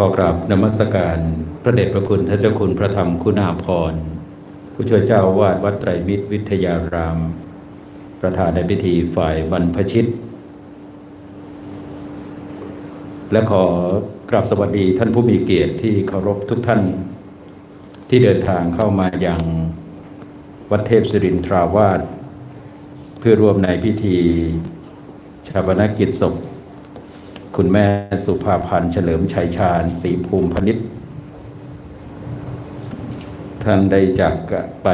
ขอกราบนมัสการ พระเดชพระคุณท่านเจ้าคุณพระธรรมคุณาภรณ์ผู้ช่วยเจ้าวาดวัดไตรมิตรวิทยาราม ประธานในพิธีฝ่ายบรรพชิต และขอกราบสวัสดีท่านผู้มีเกียรติที่เคารพทุกท่าน ที่เดินทางเข้ามาอย่างวัดเทพศิรินทราวาสเพื่อร่วมในพิธีชาปนกิจศพ คุณแม่สุภาพันธ์เฉลิมชัยชาญศรีภูมิพนิษฐ์ท่านได้จากไป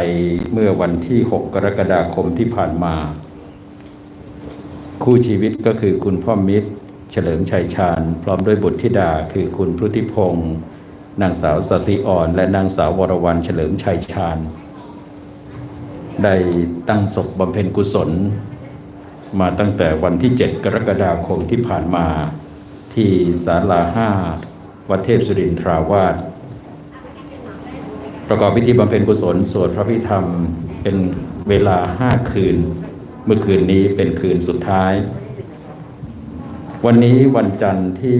เมื่อวันที่ 6 กรกฎาคมที่ผ่านมา คู่ชีวิตก็คือคุณพ่อมิตร เฉลิมชัยชาญ พร้อมด้วยบุตรธิดาคือคุณพรุธิพงศ์นางสาวสศิอ่อน และนางสาววรวรรณเฉลิมชัยชาญ ได้ตั้งศพบำเพ็ญกุศล มาตั้งแต่วันที่ 7 กรกฎาคมที่ผ่านมา ที่ศาลาห้าวัดเทพสุรินทราวาสประกอบพิธีบำเพ็ญกุศลสวดพระพิธรรมเป็นเวลาห้าคืน เมื่อคืนนี้เป็นคืนสุดท้าย วันนี้วันจันทร์ที่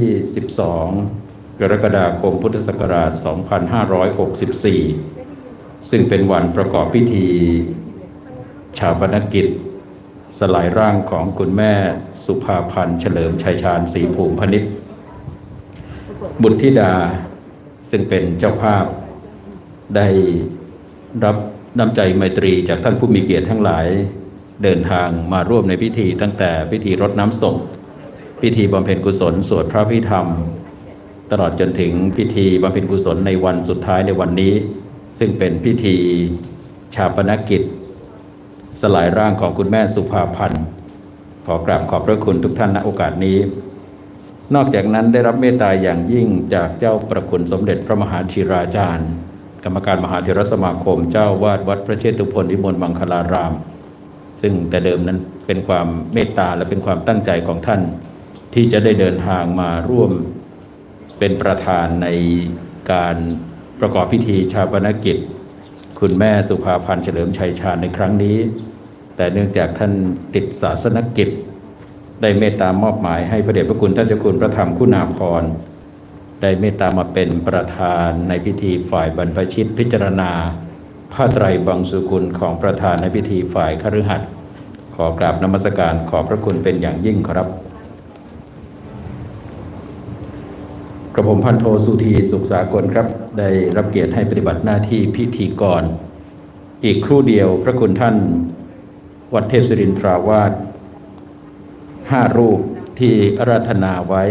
12 กรกฎาคมพุทธศักราช 2564 ซึ่งเป็นวันประกอบพิธีชาปนกิจ สลายร่างของคุณแม่สุภาพันธ์เฉลิมชัยชาญศรีภูมิพนิษบุตรธิดาซึ่งเป็นเจ้าภาพ ได้รับน้ำใจไมตรีจากท่านผู้มีเกียรติทั้งหลาย เดินทางมาร่วมในพิธีตั้งแต่พิธีรดน้ำศพพิธีบำเพ็ญกุศลสวดพระพิธรรม ตลอดจนถึงพิธีบำเพ็ญกุศลในวันสุดท้ายในวันนี้ ซึ่งเป็นพิธีชาปนกิจ สลายร่างของคุณแม่สุภาพันธ์ ขอกราบขอบพระคุณทุกท่านณโอกาสนี้ นอกจากนั้นได้รับเมตตาอย่างยิ่งจากเจ้าประคุณสมเด็จพระมหาธีราจารย์ กรรมการมหาเถรสมาคม เจ้าวาดวัดพระเชตุพนวิมลมังคลาราม ซึ่งแต่เดิมนั้นเป็นความเมตตาและเป็นความตั้งใจของท่าน ที่จะได้เดินทางมาร่วมเป็นประธานในการประกอบพิธีชาปนกิจ คุณแม่สุภาพันธ์เฉลิมชัยชาญในครั้งนี้ แต่เนื่องจากท่านติดศาสนกิจ ได้เมตตามอบหมายให้พระเดชพระคุณท่านเจ้าคุณพระธรรมคุณาภรณ์ได้เมตตามาเป็นประธานในพิธีฝ่ายบรรพชิตพิจารณาผ้าไตรบังสุกุลของประธานในพิธีฝ่ายคฤหัสถ์ขอกราบนมัสการขอพระคุณเป็นอย่างยิ่งครับ กระผมพันโทสุธีสุขสากลครับ ได้รับเกียรติให้ปฏิบัติหน้าที่พิธีกร อีกครู่เดียวพระคุณท่าน วัดเทพศิรินทราวาสห้ารูปที่ราธนาไว้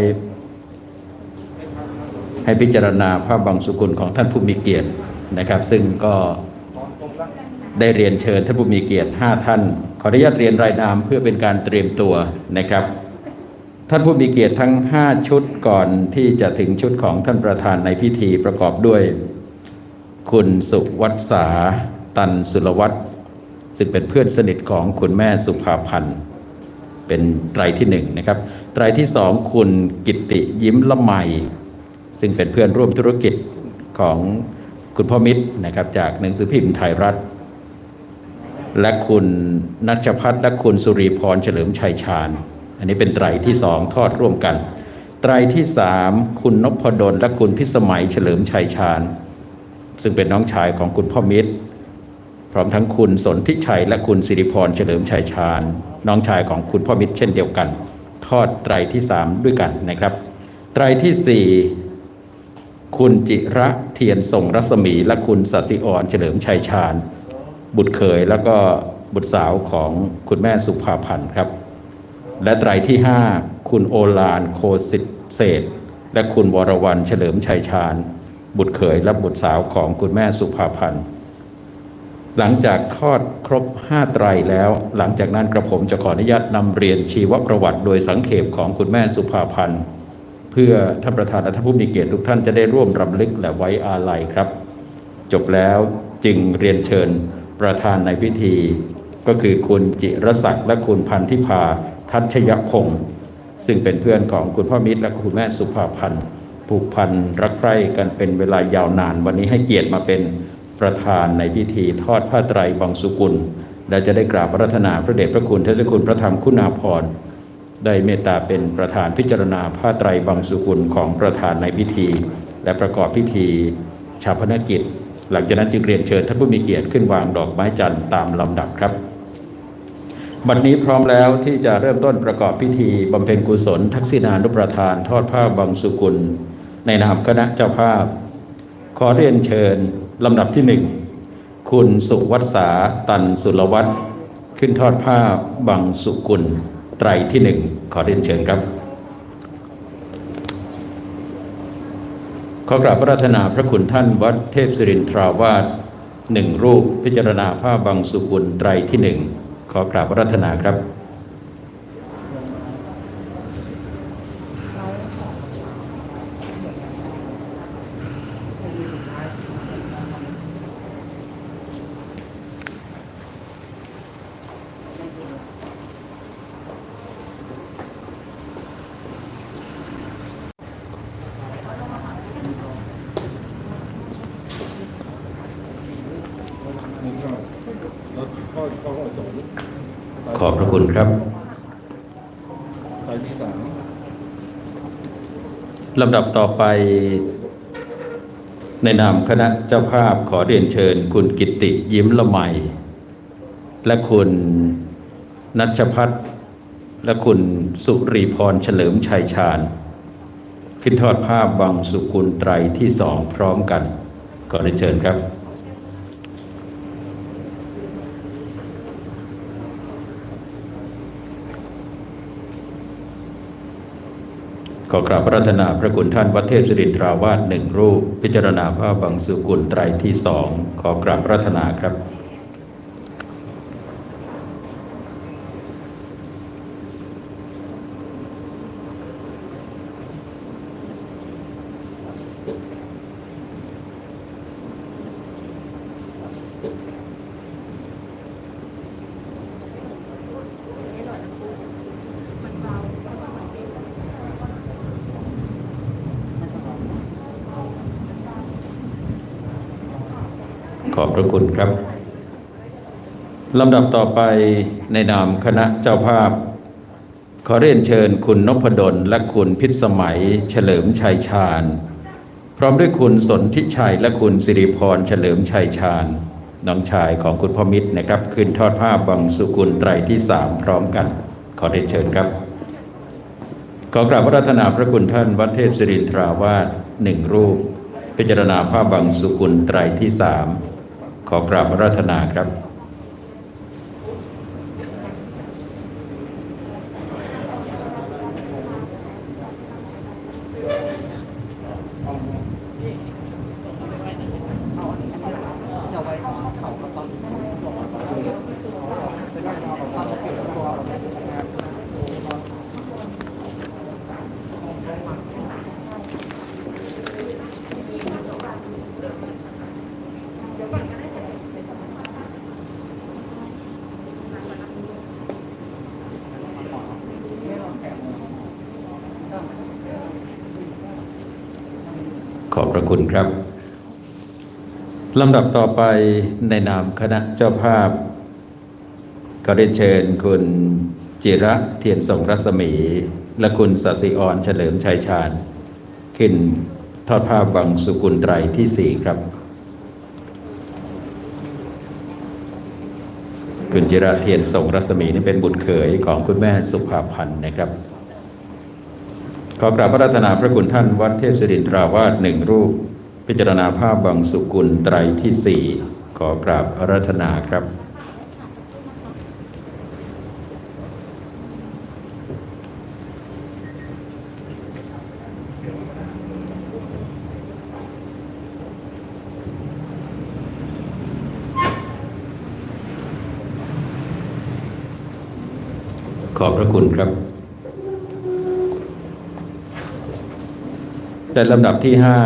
ให้พิจารณาภาพบังสุกุลของท่านผู้มีเกียรตินะครับ ซึ่งก็ได้เรียนเชิญท่านผู้มีเกียรติห้าท่าน ขออนุญาตเรียนรายนามเพื่อเป็นการเตรียมตัวนะครับ ท่านผู้มีเกียรติทั้ง 5 ชุดก่อนที่จะถึงชุดของท่านประธานในพิธีประกอบด้วย คุณสุวัตสาตันสุรวัตร ซึ่งเป็นเพื่อนสนิทของคุณแม่สุภาพันธ์เป็นไตรที่หนึ่งนะครับไตรที่สองคุณกิตติยิ้มละไมซึ่งเป็นเพื่อนร่วมธุรกิจของคุณพ่อมิตรนะครับจากหนังสือพิมพ์ไทยรัฐ และคุณนัชพัฒน์และคุณสุริพรเฉลิมชัยชาญ อันนี้เป็นไตรที่สองทอดร่วมกัน ไตรที่สามคุณนพดลและคุณพิสมัยเฉลิมชัยชาญ ซึ่งเป็นน้องชายของคุณพ่อมิตร พร้อมทั้งคุณสนทิชัยและคุณสิริพรเฉลิมชัยชาญ น้องชายของคุณพ่อมิตรเช่นเดียวกันทอดไตรที่สามด้วยกันนะครับ ไตรที่สี่คุณจิระเทียนทรงรัศมี และคุณสศิอรเฉลิมชัยชาญ บุตรเขยแล้วก็บุตรสาวของคุณแม่สุภาพันธ์ครับ และไตรที่ห้าคุณโอลานโคสิทธเศษ และคุณวรวรรณเฉลิมชัยชาญ บุตรเขยและบุตรสาวของคุณแม่สุภาพันธ์ หลังจากทอดครบห้าไตรแล้ว หลังจากนั้นกระผมจะขออนุญาตนำเรียนชีวประวัติ โดยสังเขปของคุณแม่สุภาพันธ์ เพื่อท่านประธานและท่านผู้มีเกียรติทุกท่านจะได้ร่วมรำลึกและไว้อาลัยครับ จบแล้วจึงเรียนเชิญประธานในพิธี ก็คือคุณจิรศักดิ์และคุณพันธิพาทัชยพงศ์ซึ่งเป็นเพื่อนของคุณพ่อมิตรและคุณแม่สุภาพันธ์ผูกพันรักใคร่กันเป็นเวลายาวนาน วันนี้ให้เกียรติมาเป็น ประธานในพิธีทอดผ้าไตรบังสุกุล และจะได้กราบรัตนาพระเดชพระคุณเทศคุณพระธรรมคุณาภรณ์ได้เมตตาเป็นประธานพิจารณาผ้าไตรบังสุกุลของประธานในพิธี และประกอบพิธีชาพนกิจ หลังจากนั้นจึงเรียนเชิญท่านผู้มีเกียรติขึ้นวางดอกไม้จันทร์ตามลำดับครับ บัดนี้พร้อมแล้วที่จะเริ่มต้นประกอบพิธีบำเพ็ญกุศล ทักษิณานุประทาน ทอดผ้าบังสุกุล ในนามคณะเจ้าภาพ ขอเรียนเชิญ ลำดับที่หนึ่งคุณสุวัฒษาตันสุรวัตรขึ้นทอดผ้าบังสุกุลไตรที่หนึ่งขอเรียนเชิญครับ ขอกราบพระราธนาพระคุณท่านวัดเทพศิรินทราวาสหนึ่งรูปพิจารณาผ้าบังสุกุลไตรที่หนึ่งขอกราบพระราธนาครับ แล้วข้อข้อข้อสอง ขอบ พระคุณครับลำดับต่อไป ในนามคณะเจ้าภาพขอเรียนเชิญ คุณกิตติยิ้มละไมและคุณนัชพัฒน์และคุณสุรีพรเฉลิมชัยชาญขึ้นทอดภาพบังสุกุลไตรที่สองพร้อมกันขอเรียนเชิญครับ ขอกราบพระรัตนาพระคุณท่านวัดเทพสิรินทราวาสหนึ่งรูป พิจารณาภาพบังสุกุลไตรที่สองขอกราบพระรัตนาครับ ครับลำดับต่อไปในนามคณะเจ้าภาพ ขอเรียนเชิญคุณนพดลและคุณพิษสมัย เฉลิมชัยชาญ พร้อมด้วยคุณสนทิชัยและคุณสิริพรเฉลิมชัยชาญ น้องชายของคุณพ่อมิตรนะครับ ขึ้นทอดผ้าบังสุกุลไตรที่สามพร้อมกัน ขอเรียนเชิญครับ ขอกราบพระรัตนาพระคุณท่านวัดเทพศิรินทราวาสหนึ่งรูป พิจารณาผ้าบังสุกุลไตรที่สาม อกราบรัตนาครับขอบ พระคุณครับลำดับต่อไปในนามคณะเจ้าภาพ ก็ได้เชิญคุณจิระเทียนส่งรัศมี และคุณสศิออนเฉลิมชัยชาญ ขึ้นทอดผ้าบังสุกุลไตรที่สี่ครับ คุณจิระเทียนส่งรัศมีนี่เป็นบุตรเขยของคุณแม่สุภาพันธ์นะครับ ขอกราบพระรัตนาพระคุณท่านวัดเทพศิรินทราวาสหนึ่งรูป พิจารณาภาพบังสุกุลไตรที่สี่ขอกราบอารัตนาครับขอบพระคุณครับ และลำดับที่ห้า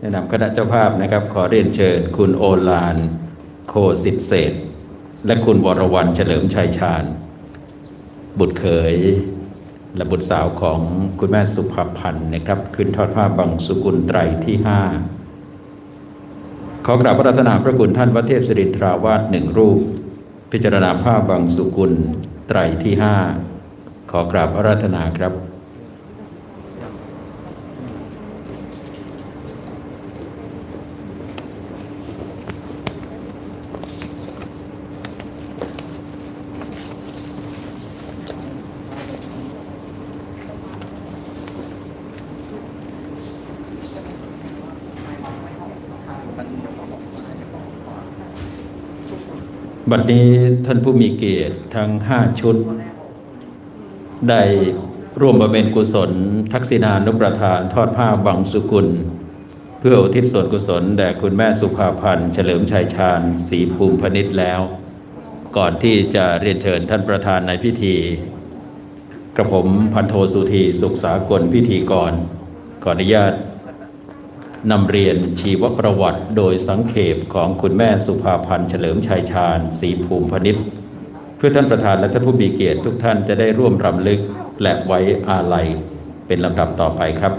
แนะนำคณะเจ้าภาพนะครับ ขอเรียนเชิญ คุณโอลาน โคสิทธเศษ และคุณวรวรรณเฉลิมชัยชาญ บุตรเขย และบุตรสาวของคุณแม่สุภาพันธ์นะครับ ขึ้นทอดผ้าบังสุกุลไตรที่ห้าขอกราบพระรัตนาพระคุณท่านวัดเทพศิรินทราวาสหนึ่งรูป พิจารณาผ้าบังสุกุลไตรที่ห้าขอกราบอาราธนาครับ บัดนี้ท่านผู้มีเกียรติทั้งห้าชุด ได้ร่วมบำเพ็ญกุศล ทักษิณานุประทานทอดผ้าบังสุกุล เพื่ออุทิศส่วนกุศลแด่คุณแม่สุภาพันธ์เฉลิมชัยชาญศรีภูมิพนิษฐ์แล้ว ก่อนที่จะเรียนเชิญท่านประธานในพิธี กระผมพันโทสุธีสุขสากลพิธีกรขออนุญาต นำเรียนชีวประวัติโดยสังเขปของคุณแม่สุภาพันธ์เฉลิมชัยชาญศรีภูมิพนิษฐ์เพื่อท่านประธานและท่านผู้มีเกียรติทุกท่านจะได้ร่วมรำลึกและไว้อาลัยเป็นลำดับต่อไปครับ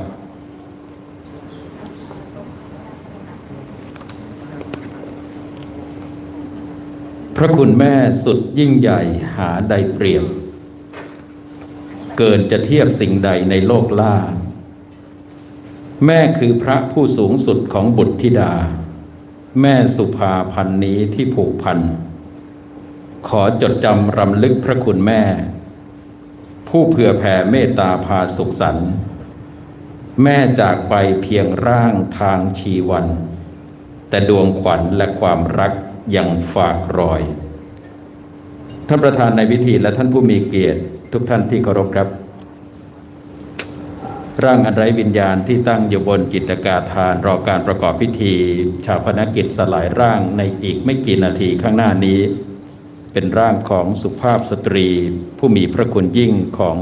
พระคุณแม่สุดยิ่งใหญ่หาใดเปรียบ เกินจะเทียบสิ่งใดในโลกล่า แม่คือพระผู้สูงสุดของบุตรธิดา แม่สุภาพันนี้ที่ผูกพัน ขอจดจำรำลึกพระคุณแม่ ผู้เผื่อแผ่เมตตาพาสุขสันต์แม่จากไปเพียงร่างทางชีวัน แต่ดวงขวัญและความรักยังฝากรอย ท่านประธานในพิธีและท่านผู้มีเกียรติ ทุกท่านที่เคารพครับ ร่างอันไร้วิญญาณที่ตั้งอยู่บนจิตกาทานรอการประกอบพิธี ชาพนกิจสลายร่างในอีกไม่กี่นาทีข้างหน้านี้ เป็นร่างของสุภาพสตรี ผู้มีพระคุณยิ่งของ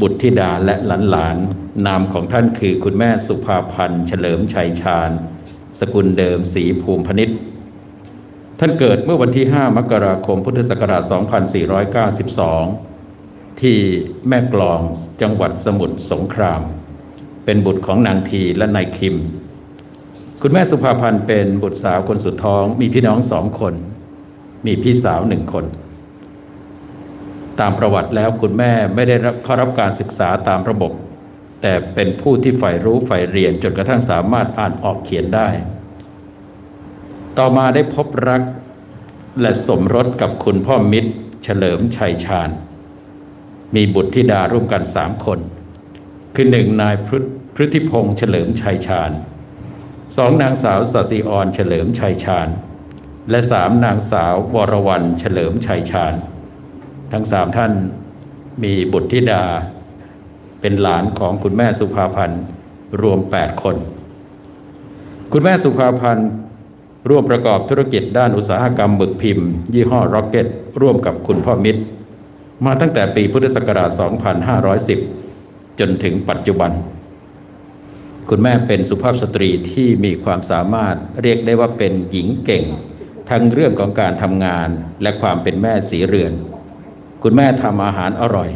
บุตรธิดาและหลานๆนามของท่านคือคุณแม่สุภาพันธ์เฉลิมชัยชาญ สกุลเดิมศรีภูมิพนิษฐ์ท่านเกิดเมื่อวันที่ 5 มกราคมพุทธศักราช 2492 ที่แม่กลองจังหวัดสมุทรสงคราม เป็นบุตรของนางทีและนายคิม คุณแม่สุภาพันธ์เป็นบุตรสาวคนสุดท้อง มีพี่น้องสองคน มีพี่สาวหนึ่งคน ตามประวัติแล้วคุณแม่ไม่ได้รับเข้ารับการศึกษาตามระบบ แต่เป็นผู้ที่ใฝ่รู้ใฝ่เรียนจนกระทั่งสามารถอ่านออกเขียนได้ ต่อมาได้พบรักและสมรสกับคุณพ่อมิตร เฉลิมชัยชาญ มีบุตรธิดาร่วมกันสามคน คือหนึ่งนายพฤพฤติพงษ์เฉลิมชัยชาญสองนางสาวสศิออนเฉลิมชัยชาญ และสามนางสาววรวรรณเฉลิมชัยชาญ ทั้งสามท่านมีบุตรธิดา เป็นหลานของคุณแม่สุภาพันธ์รวม 8 คน คุณแม่สุภาพันธ์ร่วมประกอบธุรกิจด้านอุตสาหกรรมหมึกพิมพ์ ยี่ห้อร็อกเก็ตร่วมกับคุณพ่อมิตร มาตั้งแต่ปีพุทธศักราช 2510 จนถึงปัจจุบัน คุณแม่เป็นสุภาพสตรีที่มีความสามารถเรียกได้ว่าเป็นหญิงเก่ง ทั้งเรื่องของการทำงานและความเป็นแม่สีเรือน คุณแม่ทำอาหารอร่อย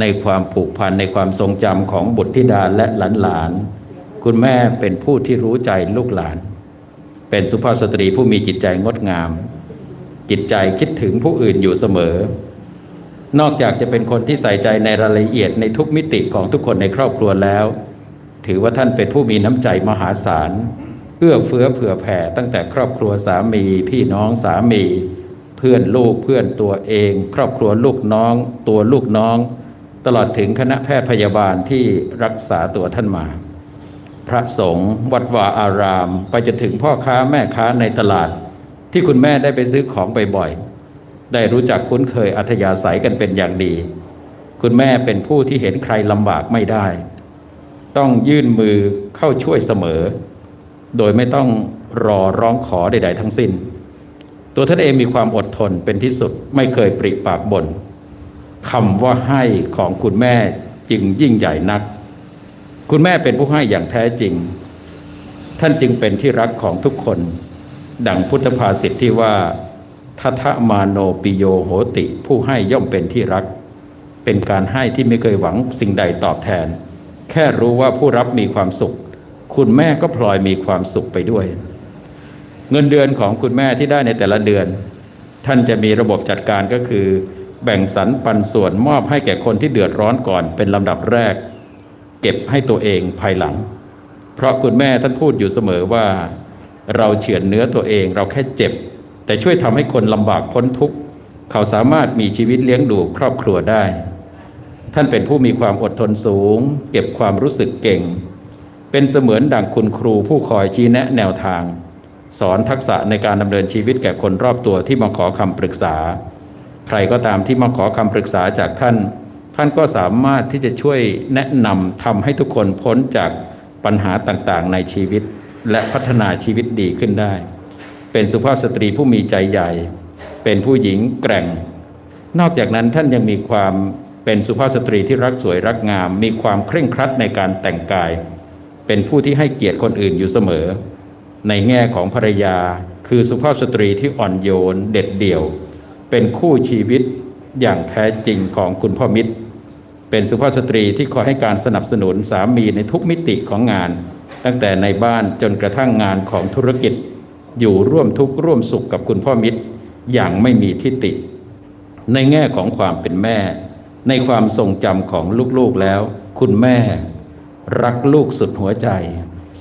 ในความผูกพันในความทรงจำของบุตรธิดาและหลานๆ คุณแม่เป็นผู้ที่รู้ใจลูกหลาน เป็นสุภาพสตรีผู้มีจิตใจงดงาม จิตใจคิดถึงผู้อื่นอยู่เสมอ นอกจากจะเป็นคนที่ใส่ใจในรายละเอียดในทุกมิติของทุกคนในครอบครัวแล้ว ถือว่าท่านเป็นผู้มีน้ำใจมหาศาลเอื้อเฟื้อเผื่อแผ่ตั้งแต่ครอบครัวสามี พี่น้องสามี เพื่อนลูกเพื่อนตัวเอง ครอบครัวลูกน้อง ตัวลูกน้อง ตลอดถึงคณะแพทย์พยาบาลที่รักษาตัวท่านมา พระสงฆ์วัดวาอาราม ไปจนถึงพ่อค้าแม่ค้าในตลาด ที่คุณแม่ได้ไปซื้อของบ่อยๆ ได้รู้จักคุ้นเคยอัธยาศัยกันเป็นอย่างดี คุณแม่เป็นผู้ที่เห็นใครลำบากไม่ได้ ต้องยื่นมือเข้าช่วยเสมอ โดยไม่ต้องรอร้องขอใด ๆ ทั้งสิ้น ตัวท่านเองมีความอดทนเป็นที่สุดไม่เคยปริปากบน่นคำว่าให้ของคุณแม่จึงยิ่งใหญ่นัก คุณแม่เป็นผู้ให้อย่างแท้จริง ท่านจึงเป็นที่รักของทุกคน ดังพุทธภาษิตที่ว่า ทัทะมาโนปิโยโหติ ผู้ให้ย่อมเป็นที่รัก เป็นการให้ที่ไม่เคยหวังสิ่งใดตอบแทน แค่รู้ว่าผู้รับมีความสุข คุณแม่ก็พลอยมีความสุขไปด้วย เงินเดือนของคุณแม่ที่ได้ในแต่ละเดือน ท่านจะมีระบบจัดการก็คือ แบ่งสรรปันส่วนมอบให้แก่คนที่เดือดร้อนก่อนเป็นลำดับแรก เก็บให้ตัวเองภายหลัง เพราะคุณแม่ท่านพูดอยู่เสมอว่า เราเฉือนเนื้อตัวเองเราแค่เจ็บ แต่ช่วยทำให้คนลำบากพ้นทุกข์ เขาสามารถมีชีวิตเลี้ยงดูครอบครัวได้ ท่านเป็นผู้มีความอดทนสูง เก็บความรู้สึกเก่ง เป็นเสมือนดั่งคุณครูผู้คอยชี้แนะแนวทาง สอนทักษะในการดำเนินชีวิตแก่คนรอบตัวที่มาขอคำปรึกษา ใครก็ตามที่มาขอคำปรึกษาจากท่าน ท่านก็สามารถที่จะช่วยแนะนำทำให้ทุกคนพ้นจากปัญหาต่างๆ ในชีวิต และพัฒนาชีวิตดีขึ้นได้ เป็นสุภาพสตรีผู้มีใจใหญ่ เป็นผู้หญิงแกร่ง นอกจากนั้นท่านยังมีความเป็นสุภาพสตรีที่รักสวยรักงาม มีความเคร่งครัดในการแต่งกาย เป็นผู้ที่ให้เกียรติคนอื่นอยู่เสมอ ในแง่ของภรรยา คือสุภาพสตรีที่อ่อนโยน เด็ดเดี่ยว เป็นคู่ชีวิตอย่างแท้จริงของคุณพ่อมิตร เป็นสุภาพสตรีที่คอยให้การสนับสนุนสามีในทุกมิติของงาน ตั้งแต่ในบ้านจนกระทั่งงานของธุรกิจ อยู่ร่วมทุกข์ร่วมสุขกับคุณพ่อมิตร อย่างไม่มีทิฏฐิในแง่ของความเป็นแม่ ในความทรงจำของลูกๆแล้ว คุณแม่ รักลูกสุดหัวใจ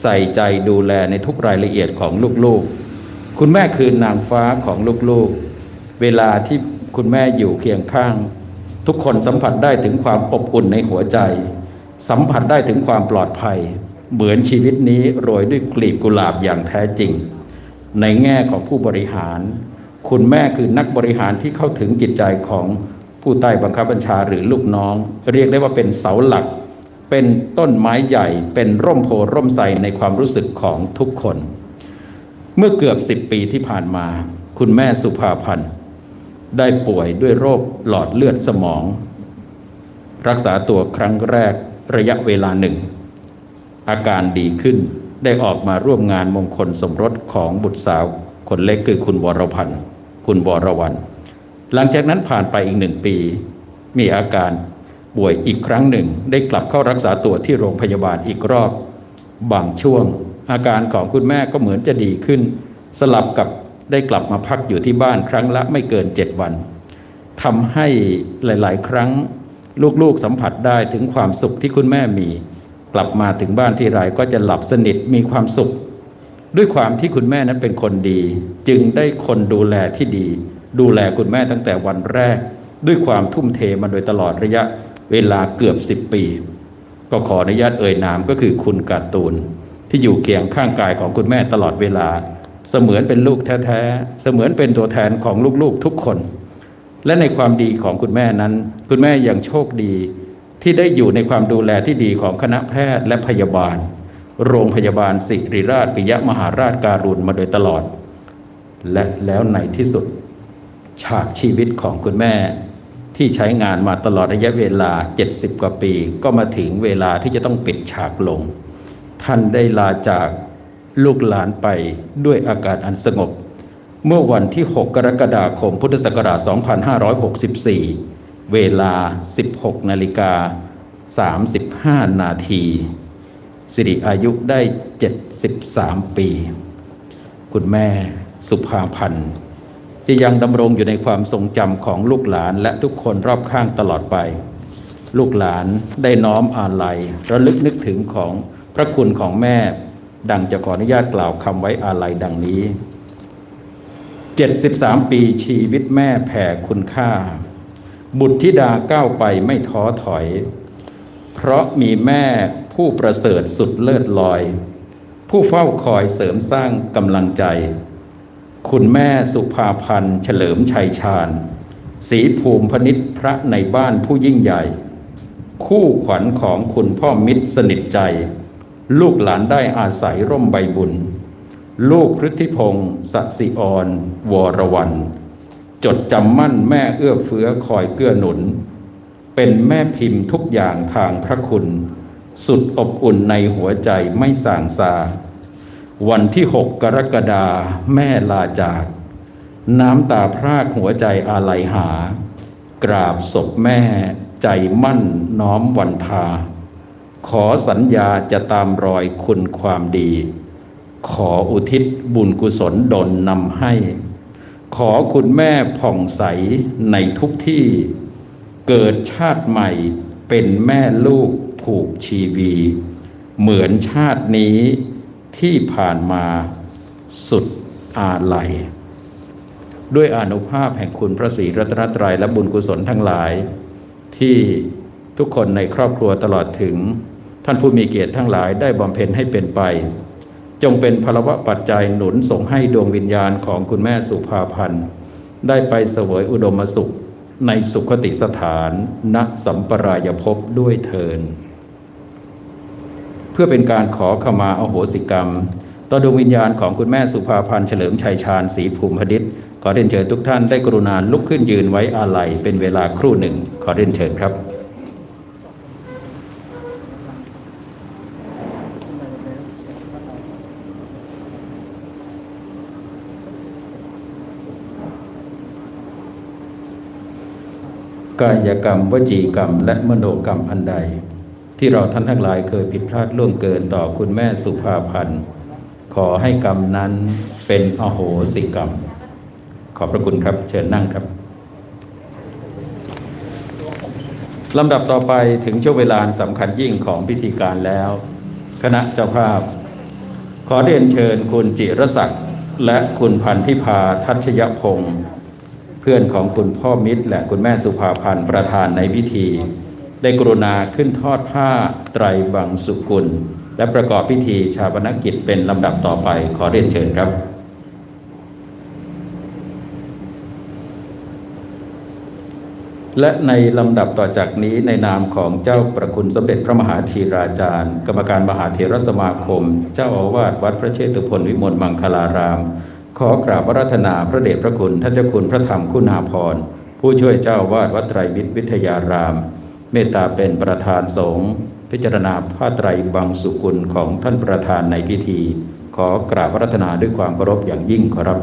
ใส่ใจดูแลในทุกรายละเอียดของลูกๆ คุณแม่คือนางฟ้าของลูกๆ เวลาที่คุณแม่อยู่เคียงข้าง ทุกคนสัมผัสได้ถึงความอบอุ่นในหัวใจ สัมผัสได้ถึงความปลอดภัย เหมือนชีวิตนี้โรยด้วยกลีบกุหลาบอย่างแท้จริง ในแง่ของผู้บริหาร คุณแม่คือนักบริหารที่เข้าถึงจิตใจของผู้ใต้บังคับบัญชาหรือลูกน้อง เรียกได้ว่าเป็นเสาหลัก เป็นต้นไม้ใหญ่ เป็นร่มโพร่มใสในความรู้สึกของทุกคน เมื่อเกือบสิบปีที่ผ่านมา คุณแม่สุภาพันธ์ได้ป่วยด้วยโรคหลอดเลือดสมอง รักษาตัวครั้งแรกระยะเวลาหนึ่ง อาการดีขึ้น ได้ออกมาร่วมงานมงคลสมรสของบุตรสาวคนเล็กคือคุณวรพันธ์คุณวรวันหลังจากนั้นผ่านไปอีกหนึ่งปี มีอาการป่วยอีกครั้งหนึ่ง ได้กลับเข้ารักษาตัวที่โรงพยาบาลอีกรอบ บางช่วง อาการของคุณแม่ก็เหมือนจะดีขึ้น สลับกับได้กลับมาพักอยู่ที่บ้านครั้งละไม่เกินเจ็ดวันทำให้หลาย ๆ ครั้งลูกๆสัมผัสได้ถึงความสุขที่คุณแม่มี กลับมาถึงบ้านที่ไรก็จะหลับสนิทมีความสุข ด้วยความที่คุณแม่นั้นเป็นคนดี จึงได้คนดูแลที่ดี ดูแลคุณแม่ตั้งแต่วันแรก ด้วยความทุ่มเทมาโดยตลอดระยะเวลาเกือบสิบปี ก็ขออนุญาตเอ่ยนามก็คือคุณการ์ตูน ที่อยู่เคียงข้างกายของคุณแม่ตลอดเวลา เสมือนเป็นลูกแท้ๆเสมือนเป็นตัวแทนของลูกๆทุกคน และในความดีของคุณแม่นั้น คุณแม่ยังโชคดี ที่ได้อยู่ในความดูแลที่ดีของคณะแพทย์และพยาบาล โรงพยาบาลศิริราชปิยมหาราชการุณมาโดยตลอด และแล้วในที่สุด ฉากชีวิตของคุณแม่ที่ใช้งานมาตลอดระยะเวลา 70 กว่าปี ก็มาถึงเวลาที่จะต้องปิดฉากลง ท่านได้ลาจากลูกหลานไปด้วยอาการอันสงบ เมื่อวันที่ 6 กรกฎาคมพุทธศักราช 2564 เวลา 16นาฬิกา35 นาที สิริอายุได้ 73 ปี คุณแม่สุภาพันธ์จะยังดำรงอยู่ในความทรงจำของลูกหลานและทุกคนรอบข้างตลอดไป ลูกหลานได้น้อมอาลัยระลึกนึกถึงของพระคุณของแม่ ดังจะขออนุญาตกล่าวคำไว้อาลัยดังนี้ 73 ปีชีวิตแม่แผ่คุณค่า บุตรธิดาก้าวไปไม่ท้อถอย เพราะมีแม่ผู้ประเสริฐสุดเลิศลอย ผู้เฝ้าคอยเสริมสร้างกำลังใจ คุณแม่สุภาพันธ์เฉลิมชัยชาญศรีภูมิพนิษฐพระในบ้านผู้ยิ่งใหญ่ คู่ขวัญของคุณพ่อมิตรสนิทใจ ลูกหลานได้อาศัยร่มใบบุญ ลูกพฤทธิพงศ์สสิออนวรวัน จดจำมั่นแม่เอื้อเฟื้อคอยเกื้อหนุน เป็นแม่พิมพ์ทุกอย่างทางพระคุณ สุดอบอุ่นในหัวใจไม่ส่างซา วันที่6กรกฎาแม่ลาจาก น้ำตาพรากหัวใจอาลัยหา กราบศพแม่ใจมั่นน้อมวันทา ขอสัญญาจะตามรอยคุณความดี ขออุทิศบุญกุศลดลนำให้ ขอคุณแม่ผ่องใสในทุกที่ เกิดชาติใหม่เป็นแม่ลูกผูกชีวี เหมือนชาตินี้ที่ผ่านมาสุดอาลัย ด้วยอนุภาพแห่งคุณพระศรีรัตนตรัยและบุญกุศลทั้งหลาย ที่ทุกคนในครอบครัวตลอดถึง ท่านผู้มีเกียรติทั้งหลายได้บำเพ็ญให้เป็นไป จงเป็นพลวะปัจจัยหนุนส่งให้ดวงวิญญาณของคุณแม่สุภาพันธ์ ได้ไปเสวยอุดมสุขในสุขติสถานณสัมปรายภพด้วยเทิน เพื่อเป็นการขอขมาอโหสิกรรม ต่อดวงวิญญาณของคุณแม่สุภาพันธ์เฉลิมชัยชาญศรีภูมิพดิษฐ์ขอเรียนเชิญทุกท่านได้กรุณาลุกขึ้นยืนไว้อาลัยเป็นเวลาครู่หนึ่ง ขอเรียนเชิญครับ กายกรรม วจีกรรม และมโนกรรมอันใด ที่เราท่านทั้งหลายเคยผิดพลาดล่วงเกินต่อคุณแม่สุภาพันธ์ขอให้กรรมนั้นเป็นอโหสิกรรม ขอบพระคุณครับ เชิญนั่งครับลำดับต่อไปถึงช่วงเวลาสำคัญยิ่งของพิธีการแล้ว คณะเจ้าภาพ ขอเรียนเชิญคุณจิรศักดิ์และคุณพันธิพาทัชยพงศ์ เพื่อนของคุณพ่อมิตร และคุณแม่สุภาพันธ์ประธานในพิธี ได้กรุณาขึ้นทอดผ้าไตรบังสุกุล และประกอบพิธีชาปนกิจเป็นลำดับต่อไปขอเรียนเชิญครับและในลำดับต่อจากนี้ในนามของเจ้าประคุณสมเด็จพระมหาธีราจารย์ กรรมการมหาเถรสมาคม เจ้าอาวาสวัดพระเชตุพนวิมลมังคลาราม ขอกราบวรัธนาพระเดชพระคุณท่านเจ้าคุณพระธรรมคุณาพรผู้ช่วยเจ้าวาดวัดไตรมิตรวิทยาราม เมตตาเป็นประธานสงฆ์พิจารณาผ้าไตรบังสุกุลของท่านประธานในพิธี ขอกราบวรัธนาด้วยความเคารพอย่างยิ่งขอรับ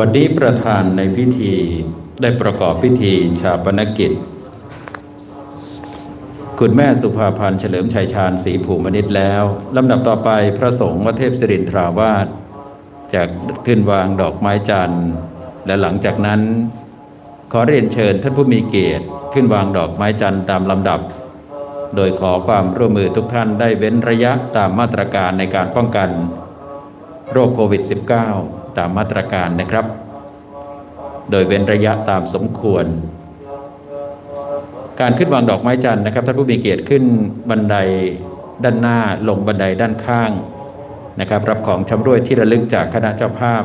บัดนี้ประธานในพิธีได้ประกอบพิธีชาปนกิจ คุณแม่สุภาพันธ์เฉลิมชัยชาญศรีภูมินิตแล้วลำดับต่อไปพระสงฆ์วัดเทพศิรินทราวาสจะขึ้นวางดอกไม้จันทร์ และหลังจากนั้น ขอเรียนเชิญท่านผู้มีเกียรติ ขึ้นวางดอกไม้จันทร์ตามลำดับ โดยขอความร่วมมือทุกท่านได้เว้นระยะตามมาตรการในการป้องกัน โรคโควิด -19 ตามมาตรการนะครับ โดยเว้นระยะตามสมควร การขึ้นวางดอกไม้จันทร์นะครับท่านผู้มีเกียรติขึ้นบันไดด้านหน้าลงบันไดด้านข้างนะครับ รับของชำร่วยที่ระลึกจากคณะเจ้าภาพ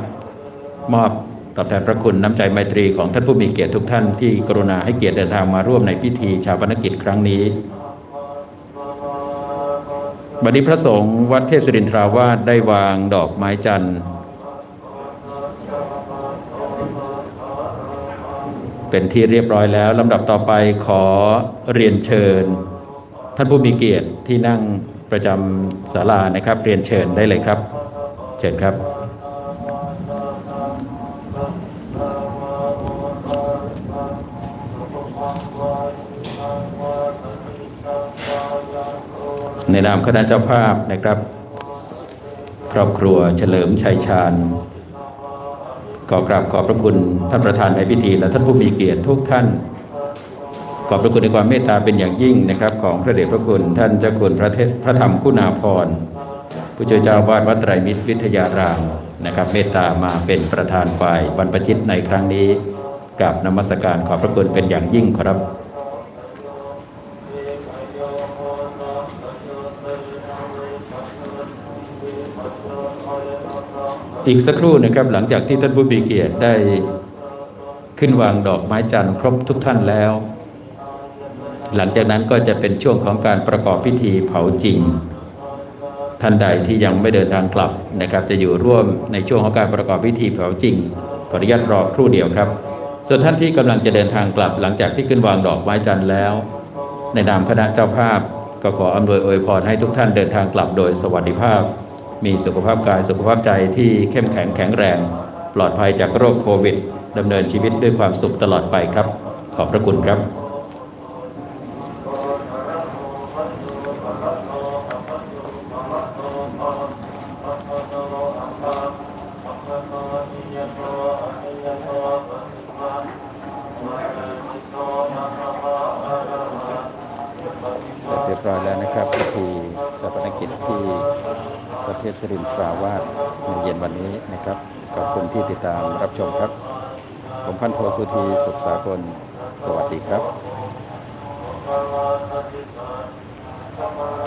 มอบตอบแทนพระคุณน้ำใจไมตรีของท่านผู้มีเกียรติทุกท่านที่กรุณาให้เกียรติเดินทางมาร่วมในพิธีชาปนกิจครั้งนี้บัดนี้พระสงฆ์วัดเทพศิรินทราวาสได้วางดอกไม้จันทร์ เป็นที่เรียบร้อยแล้วลำดับต่อไปขอเรียนเชิญ ท่านผู้มีเกียรติที่นั่งประจำศาลานะครับ เรียนเชิญได้เลยครับ เชิญครับ ในนามคณะเจ้าภาพนะครับ ครอบครัวเฉลิมชัยชาญ ขอกราบขอบพระคุณท่านประธานในพิธี และท่านผู้มีเกียรติทุกท่าน ขอบพระคุณในความเมตตาเป็นอย่างยิ่งนะครับ ของพระเดชพระคุณท่านเจ้าคุณพระเทศพระธรรมคุณาพรผู้ช่วยเจ้าวาดวัดไตรมิตรวิทยารามนะครับ เมตตามาเป็นประธานฝ่ายบรรพชิตในครั้งนี้กราบนมัสการขอบพระคุณเป็นอย่างยิ่งครับ อีกสักครู่นะครับหลังจากที่ท่านผู้มีเกียรติได้ขึ้นวางดอกไม้จันทร์ครบทุกท่านแล้ว หลังจากนั้นก็จะเป็นช่วงของการประกอบพิธีเผาจริง ท่านใดที่ยังไม่เดินทางกลับนะครับ จะอยู่ร่วมในช่วงของการประกอบพิธีเผาจริงขออนุญาตรอครู่เดียวครับ ส่วนท่านที่กำลังจะเดินทางกลับ หลังจากที่ขึ้นวางดอกไม้จันทร์แล้ว ในนามคณะเจ้าภาพก็ขออำนวยอวยพรให้ทุกท่านเดินทางกลับโดยสวัสดิภาพ มีสุขภาพกายสุขภาพใจที่เข้มแข็งแข็งแรง ปลอดภัยจากโรคโควิดดำเนินชีวิตด้วยความสุขตลอดไปครับ ขอบพระคุณครับ พันโทสุธีสุขสากล สวัสดีครับ